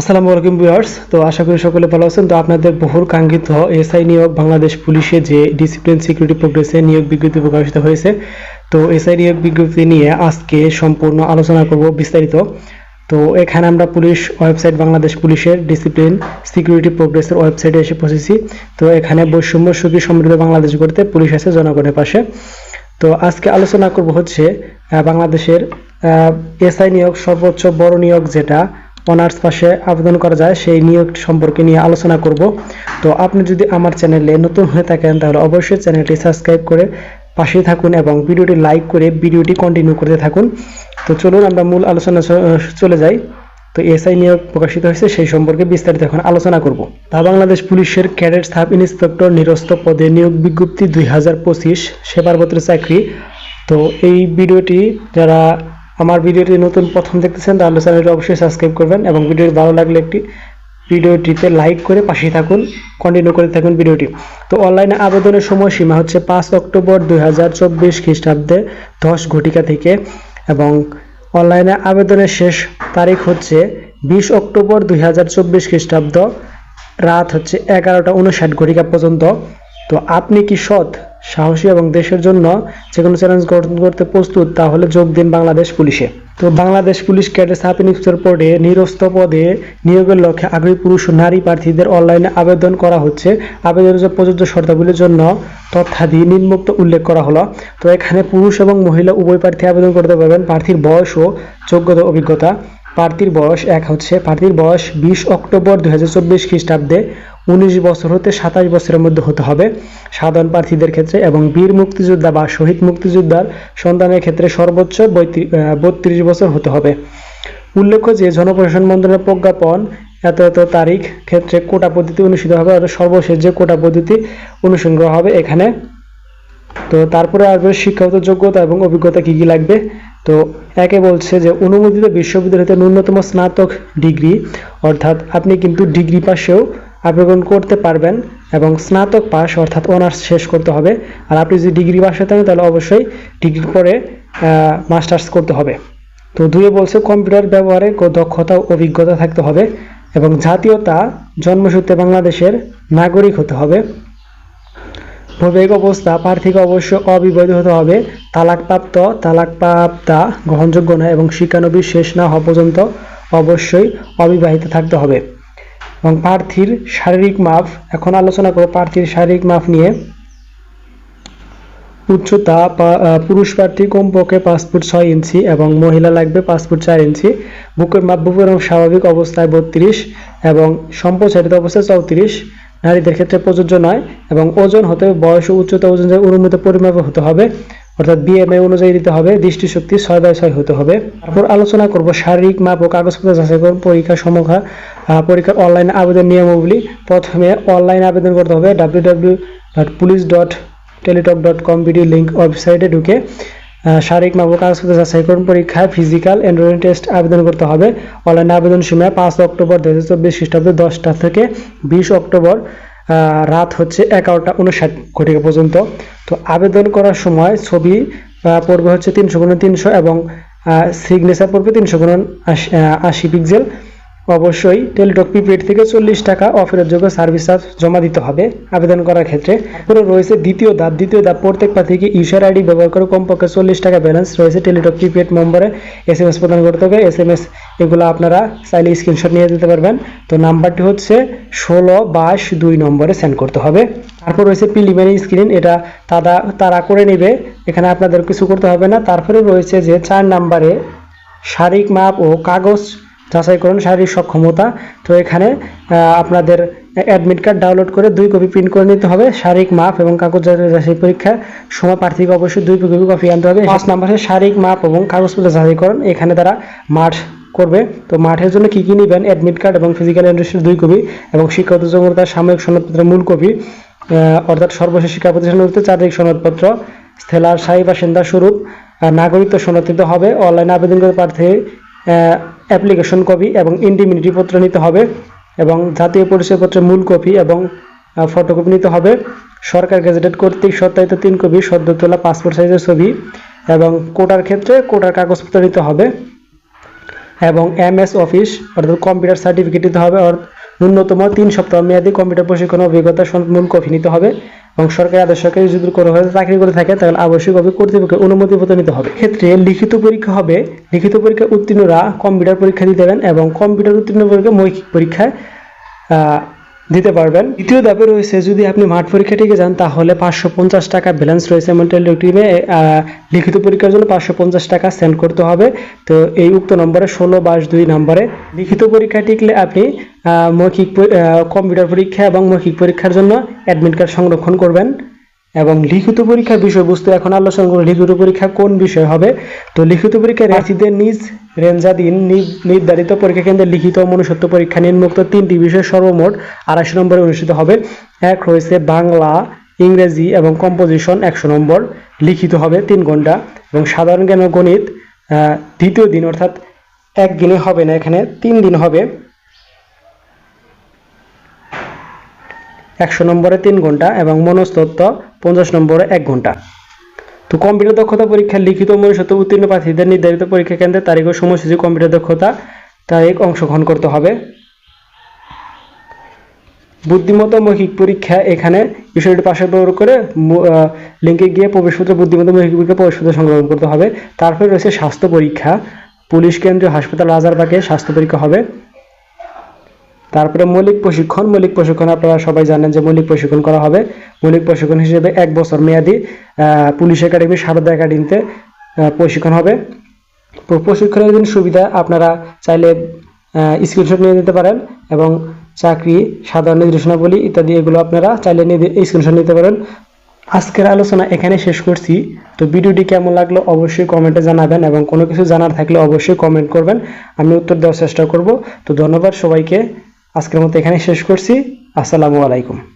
আসসালামু আলাইকুম ভিউয়ার্স। তো আশা করি সকলে ভালো আছেন। তো আপনাদের বহুল কাঙ্ক্ষিত এসআই নিয়োগ বাংলাদেশ পুলিশে যে ডিসিপ্লিন সিকিউরিটি প্রোগ্রেসে নিয়োগ বিজ্ঞপ্তি প্রকাশিত হয়েছে, তো এসআই নিয়োগ বিজ্ঞপ্তি নিয়ে আজকে সম্পূর্ণ আলোচনা করব বিস্তারিত। তো এখানে আমরা পুলিশ ওয়েবসাইট বাংলাদেশ পুলিশের ডিসিপ্লিন সিকিউরিটি প্রোগ্রেসের ওয়েবসাইটে এসে পৌঁছেছি। তো এখানে বৈষম্য, সুখী সমৃদ্ধ বাংলাদেশ গড়তে পুলিশ আছে জনগণের পাশে। তো আজকে আলোচনা করব হচ্ছে বাংলাদেশের এসআই নিয়োগ সর্বোচ্চ বড় নিয়োগ যেটা অনার্স পাশে আবেদন করা যায়, সেই নিয়োগ সম্পর্কে নিয়ে আলোচনা করব। তো আপনি যদি আমার চ্যানেলে নতুন হয়ে থাকেন, তাহলে অবশ্যই চ্যানেলটি সাবস্ক্রাইব করে পাশেই থাকুন এবং ভিডিওটি লাইক করে ভিডিওটি কন্টিনিউ করতে থাকুন। তো চলুন আমরা মূল আলোচনা চলে যাই। তো এসআই নিয়োগ প্রকাশিত হয়েছে, সেই সম্পর্কে বিস্তারিত এখন আলোচনা করব। তা বাংলাদেশ পুলিশের ক্যাডেট সাব ইন্সপেক্টর নিরস্ত পদে নিয়োগ বিজ্ঞপ্তি দুই হাজার পঁচিশ সেবারপত্র চাকরি। তো এই ভিডিওটি যারা আমার ভিডিওটি নতুন প্রথম দেখতেছেন, তাহলে চ্যানেলটি অবশ্যই সাবস্ক্রাইব করবেন এবং ভিডিওটি ভালো লাগলে একটি ভিডিওটিতে লাইক করে পাশে থাকুন কন্টিনিউ করে থাকুন ভিডিওটি। তো অনলাইনে আবেদনের সময়সীমা হচ্ছে পাঁচ অক্টোবর দুই হাজার চব্বিশ খ্রিস্টাব্দে দশ ঘটিকা থেকে এবং অনলাইনে আবেদনের শেষ তারিখ হচ্ছে বিশ অক্টোবর দুই হাজার চব্বিশ খ্রিস্টাব্দ, রাত হচ্ছে এগারোটা উনষাট ঘটিকা পর্যন্ত। তো আপনি কি সৎ? সাহসী এবং দেশের জন্য যে কোনো চ্যালেঞ্জ গ্রহণ করতে প্রস্তুত, তাহলে যোগ দিন বাংলাদেশ পুলিশে। তো Bangladesh police cadet sub inspector পদে নিরস্ত পদে নিয়োগের লক্ষ্যে আগ্রহী পুরুষ ও নারী প্রার্থীদের অনলাইনে আবেদন করা হচ্ছে। আবেদনের জন্য প্রযোজ্য শর্তাবলীর জন্য তথ্যাদি নিম্নোক্ত উল্লেখ করা হলো। তো এখানে পুরুষ এবং মহিলা উভয় প্রার্থী আবেদন করতে পারবেন। প্রার্থীর বয়স ও যোগ্যতা অভিজ্ঞতা। প্রার্থীর বয়স এক হচ্ছে প্রার্থীর বয়স বিশ অক্টোবর দুই হাজার চব্বিশ খ্রিস্টাব্দে উনিশ বছর হতে সাতাশ বছরের মধ্যে হতে হবে। সাধারণ প্রার্থীদের ক্ষেত্রে এবং বীর মুক্তিযোদ্ধা বা শহীদ মুক্তিযোদ্ধার সন্তানের ক্ষেত্রে সর্বোচ্চ বত্রিশ বছর হতে হবে। উল্লেখ্য যে জনপ্রশাসন মন্ত্রণালয়ের প্রজ্ঞাপন এত এত তারিখ ক্ষেত্রে কোটা পদ্ধতি অনুষ্ঠিত হবে অর্থাৎ সর্বশেষ যে কোটা পদ্ধতি অনুসরণ হবে এখানে। তো তারপরে আসবে শিক্ষাগত যোগ্যতা এবং অভিজ্ঞতা কি কি লাগবে? তো একে বলছে যে অনুমোদিত বিশ্ববিদ্যালয় হতে ন্যূনতম স্নাতক ডিগ্রি, অর্থাৎ আপনি কিন্তু ডিগ্রি পাশেও আবেদন করতে পারবেন এবং স্নাতক পাস অর্থাৎ অনার্স শেষ করতে হবে। আর আপনি যদি ডিগ্রি পাশে থাকেন, তাহলে অবশ্যই ডিগ্রির পরে মাস্টার্স করতে হবে। তো দুয়ে বলছে, কম্পিউটার ব্যবহারে দক্ষতা অভিজ্ঞতা থাকতে হবে এবং জাতীয়তা, জন্মসূত্রে বাংলাদেশের নাগরিক হতে হবে। বৈবাহিক অবস্থা প্রার্থীকে অবশ্য অবিবাহিত হতে হবে। তালাকপ্রাপ্ত, তালাকপ্রাপ্তা গ্রহণযোগ্য নয় এবং শিক্ষানবী শেষ না হওয়া পর্যন্ত অবশ্যই অবিবাহিত থাকতে হবে। এবং প্রার্থীর শারীরিক মাপ এখন আলোচনা করব প্রার্থীর শারীরিক মাপ নিয়ে। উচ্চতা পুরুষ প্রার্থী কমপক্ষে ফুট ছয় ইঞ্চি এবং মহিলা লাগবে ফুট চার ইঞ্চি। বুকের মাপ, বুকের স্বাভাবিক অবস্থায় বত্রিশ এবং সম্প্রসারিত অবস্থায় চৌত্রিশ। নারীদের ক্ষেত্রে প্রযোজ্য নয় এবং ওজন হতে বয়স ও উচ্চতা ওজন যে অনুমিত পরিমাপে হতে হবে অর্থাৎ বিএমএ অনুযায়ী দিতে হবে দৃষ্টিশক্তি ছয় বাই ছয় হতে হবে। তারপর আলোচনা করব শারীরিক মাপ ও কাগজপত্র যাচাইকরণ পরীক্ষা সমক্ষা আহ, পরীক্ষার অনলাইন আবেদন নিয়মাবলী। প্রথমে অনলাইন আবেদন করতে হবে W W dot police dot Teletalk dot com BD link ওয়েবসাইটে ঢুকে। শারীরিক ও কাগজপত্র যাচাইকরণ পরীক্ষায় ফিজিক্যাল এন্ড্রয়েড টেস্ট আবেদন করতে হবে। অনলাইন আবেদন সময় পাঁচ অক্টোবর দু হাজার চব্বিশ খ্রিস্টাব্দে দশটা থেকে বিশ অক্টোবর রাত হচ্ছে এগারোটা উনষাট ঘটিকা পর্যন্ত। তো আবেদন করার সময় ছবি পড়বে হচ্ছে তিনশো গুণ তিনশো এবং সিগনেচার পড়বে তিনশো গুণ আশি পিক্সেল অবশ্যই টেলিটক প্রিপেড থেকে চল্লিশ টাকা অফেরতযোগ্য সার্ভিস চার্জ জমা দিতে হবে। আবেদন করার ক্ষেত্রে তারপরে রয়েছে দ্বিতীয় ধাপ। দ্বিতীয় ধাপ প্রত্যেক প্রার্থীকে ইউসার আইডি ব্যবহার করে কমপক্ষে চল্লিশ টাকা ব্যালেন্স রয়েছে টেলিটক প্রিপেড নম্বরে। এস এম এস প্রদান করতে হবে। এস এম এস এগুলো আপনারা চাইলে স্ক্রিনশট নিয়ে দিতে পারবেন। তো নাম্বারটি হচ্ছে ষোলো বাইশ দুই নম্বরে সেন্ড করতে হবে। তারপর রয়েছে প্রিলিমিনারি স্ক্রিন এটা তারা তারা করে নেবে। এখানে আপনাদের কিছু করতে হবে না। তারপরে রয়েছে যে চার নাম্বারে শারীরিক মাপ ও কাগজ যাচাই করুন শারীরিক সক্ষমতা। তো এখানে আপনাদের অ্যাডমিট কার্ড ডাউনলোড করে দুই কপি প্রিন্ট করে নিতে হবে। শারীরিক মাপ এবং কাগজ যাচাই পরীক্ষার সময় প্রার্থীকে অবশ্যই দুই কপি কপি আনতে হবে। পাঁচ নাম্বার শারীরিক মাপ এবং কাগজপত্র যাচাই করুন। এখানে তারা মাঠ করবে। তো মাঠের জন্য কি কি নেবেন? অ্যাডমিট কার্ড এবং ফিজিক্যাল এন্ট্রির দুই কপি এবং শিক্ষাগত যোগ্যতার সাময়িক সনদপত্রের মূল কপি অর্থাৎ সর্বশেষ শিক্ষা প্রতিষ্ঠান হতে চারিক সনদপত্র, স্থেলার স্থায়ী বাসিন্দা স্বরূপ নাগরিকত্ব সনদ হবে। অনলাইনে আবেদন করে প্রার্থী অ্যাপ্লিকেশন কপি এবং ইন্ডিমিনিটি পত্র নিতে হবে এবং জাতীয় পরিচয়পত্রের মূল কপি এবং ফটোকপি নিতে হবে। সরকার গেজেটেড কর্তৃক সত্যায়িত তিন কপি সদ্য তোলা পাসপোর্ট সাইজের ছবি এবং কোটার ক্ষেত্রে কোটার কাগজপত্র নিতে হবে এবং এম এস অফিস অর্থাৎ কম্পিউটার সার্টিফিকেট নিতে হবে ন্যূনতম তিন সপ্তাহ মেয়াদী কম্পিউটার প্রশিক্ষণ অভিজ্ঞতা মূল কপি নিতে হবে। এবং সরকারি আদেশ সরকারি যদি কোনো চাকরি করে থাকে, তাহলে আবশ্যিকভাবে কর্তৃপক্ষের অনুমতিপত্র নিতে হবে। ক্ষেত্রে লিখিত পরীক্ষা হবে। লিখিত পরীক্ষা উত্তীর্ণরা কম্পিউটার পরীক্ষা দিতে দেবেন এবং কম্পিউটার উত্তীর্ণ পরীক্ষা মৌখিক পরীক্ষায় দিতে পারবেন। দ্বিতীয় ধাপে রয়েছে, যদি আপনি মাঠ পরীক্ষাটিকে যান, তাহলে পাঁচশো পঞ্চাশ টাকা ব্যালেন্স রয়েছে এমন টিমে লিখিত পরীক্ষার জন্য পাঁচশো পঞ্চাশ টাকা সেন্ড করতে হবে। তো এই উক্ত নম্বরে ষোলো বাইশ দুই নম্বরে লিখিত পরীক্ষা টিকলে আপনি মৌখিক কম্পিউটার পরীক্ষা এবং মৌখিক পরীক্ষার জন্য অ্যাডমিট কার্ড সংরক্ষণ করবেন। এবং লিখিত পরীক্ষার বিষয়বস্তু এখন আলোচনা করব। লিখিত পরীক্ষা কোন বিষয় হবে? তো লিখিত পরীক্ষা প্রার্থীদের নিজ রেঞ্জাধীন নির্ধারিত পরীক্ষা কেন্দ্রে লিখিত মনুষ্যত্ব পরীক্ষা নিম্নোক্ত তিনটি বিষয় সর্বমোট আড়াইশো নম্বরে অনুষ্ঠিত হবে। এক রয়েছে বাংলা, ইংরেজি এবং কম্পোজিশন একশো নম্বর। লিখিত হবে তিন ঘণ্টা এবং সাধারণ জ্ঞান গণিত দ্বিতীয় দিন অর্থাৎ একদিনে হবে না, এখানে তিন দিন হবে। একশো নম্বরে তিন ঘণ্টা এবং মনস্তত্ত্ব পঞ্চাশ নম্বরে, এক ঘণ্টা। তো কম্পিউটার দক্ষতা পরীক্ষার লিখিত মনুষ্যত্ব উত্তীর্ণ প্রার্থীদের নির্ধারিত পরীক্ষা কেন্দ্রে তারিখ ও সময়সূচি কম্পিউটার দক্ষতা তারিখ অংশগ্রহণ করতে হবে। বুদ্ধিমত্তা মৌখিক পরীক্ষা এখানে বিষয়টি পাশে ব্যবহার করে লিঙ্কে গিয়ে প্রবেশপত্র বুদ্ধিমত্তা মৌখিক পরীক্ষা প্রবেশপত্র সংগ্রহ করতে হবে। তারপরে রয়েছে স্বাস্থ্য পরীক্ষা। পুলিশ কেন্দ্রীয় হাসপাতাল রাজারবাগে স্বাস্থ্য পরীক্ষা হবে। তারপরে মৌলিক প্রশিক্ষণ মৌলিক প্রশিক্ষণ আপনারা সবাই জানেন যে মৌলিক প্রশিক্ষণ করা হবে। মৌলিক প্রশিক্ষণ হিসেবে এক বছর মেয়াদি পুলিশ একাডেমি, সারদা একাডেমিতে প্রশিক্ষণ হবে। প্রশিক্ষণের দিন সুবিধা, আপনারা চাইলে স্ক্রিনশট নিয়ে নিতে পারেন এবং চাকরি, সাধারণ নির্দেশনাবলী ইত্যাদি এগুলো আপনারা চাইলে স্ক্রিনশট নিতে পারেন। আজকের আলোচনা এখানে শেষ করছি। তো ভিডিওটি কেমন লাগল অবশ্যই কমেন্টে জানাবেন এবং কোনো কিছু জানার থাকলে অবশ্যই কমেন্ট করবেন। আমি উত্তর দেওয়ার চেষ্টা করব। তো ধন্যবাদ সবাইকে। আজকের মতো এখানে শেষ করছি। আসসালামু আলাইকুম।